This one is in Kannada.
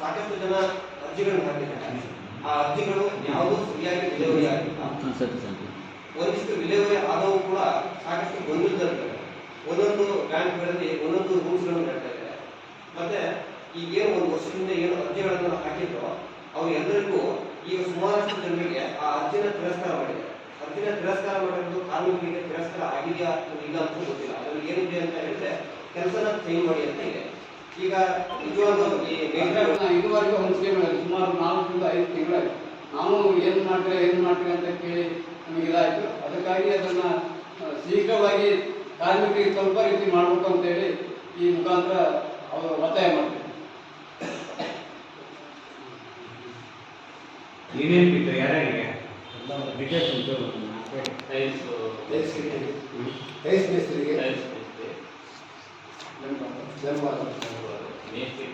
ಸಾಕಷ್ಟು ಜನ ಅರ್ಜಿಗಳನ್ನು ಹಾಕಿದ್ದಾರೆ ಆ ಅರ್ಜಿಗಳು ಯಾವುದೂ ಸರಿಯಾಗಿ ವಿಲೇವಾರಿ ಆಗಿಲ್ಲ. ಒಂದಿಷ್ಟು ವಿಲೇವಾರಿ ಆದವು ಕೂಡ ಸಾಕಷ್ಟು ಗೊಂದಲದಲ್ಲಿದ್ದಾರೆ ಒಂದೊಂದು ಬ್ಯಾಂಕ್ಗಳಲ್ಲಿ ಒಂದೊಂದು ರೂಲ್ಸ್ಗಳನ್ನು ಹೇಳ್ತಾ ಇದೆ ಮತ್ತೆ ಈಗೇನು ಒಂದು ವರ್ಷದಿಂದ ಏನು ಅರ್ಜಿಗಳನ್ನು ಹಾಕಿದ್ರು ಅವು ಎಲ್ಲರಿಗೂ ಈಗ ಸುಮಾರಷ್ಟು ಜನರಿಗೆ ಆ ಅರ್ಜಿನ ತಿರಸ್ಕಾರ ಮಾಡಿದೆ ಅರ್ಜಿನ ತಿರಸ್ಕಾರ ಮಾಡಿರೋದು ಕಾನೂನಿಗೆ ತಿರಸ್ಕಾರ ಆಗಿದೆಯಾ ಅಥವಾ ಇಲ್ಲ ಅಂತ ಗೊತ್ತಿಲ್ಲ. ಅದರಲ್ಲಿ ಏನಿದೆ ಅಂತ ಹೇಳಿದ್ರೆ ಕೆಲಸನ ಚೇಂಜ್ ಮಾಡಿ ಅಂತ ಇದೆ. ಈಗ ನಿಜವಾಗ್ಲೂ ಈ ನಾವು ಏನು ಮಾಡ್ತೀರಾ ಏನು ಮಾಡ್ತೀರಾ ಅಂತ ಕೇಳಿ ನಮಗೆ ಇದಾಯಿತು. ಅದಕ್ಕಾಗಿ ಅದನ್ನು ಶೀಘ್ರವಾಗಿ ಕಾರ್ಮಿಕರಿಗೆ ಸ್ವಲ್ಪ ರೀತಿ ಮಾಡಬೇಕು ಅಂತೇಳಿ ಈ ಮುಖಾಂತರ ಅವರು ಒತ್ತಾಯ ಮಾಡ್ತೀವಿ ಏನೇನು ಬಿಟ್ಟು ಯಾರ್ಯಾರಿಗೆ? ಡಿಟೇಲ್ಸ್ ಉಂಟು ಟೈಲ್ಸ್ ಟೈಲ್ಸ್ ಟೈಲ್ಸ್ ಮೇಸ್ತ್ರಿಗೆ ಟೈಲ್ಸ್ ಧನ್ಯವಾದ ಮೇಸ್ತ್ರಿ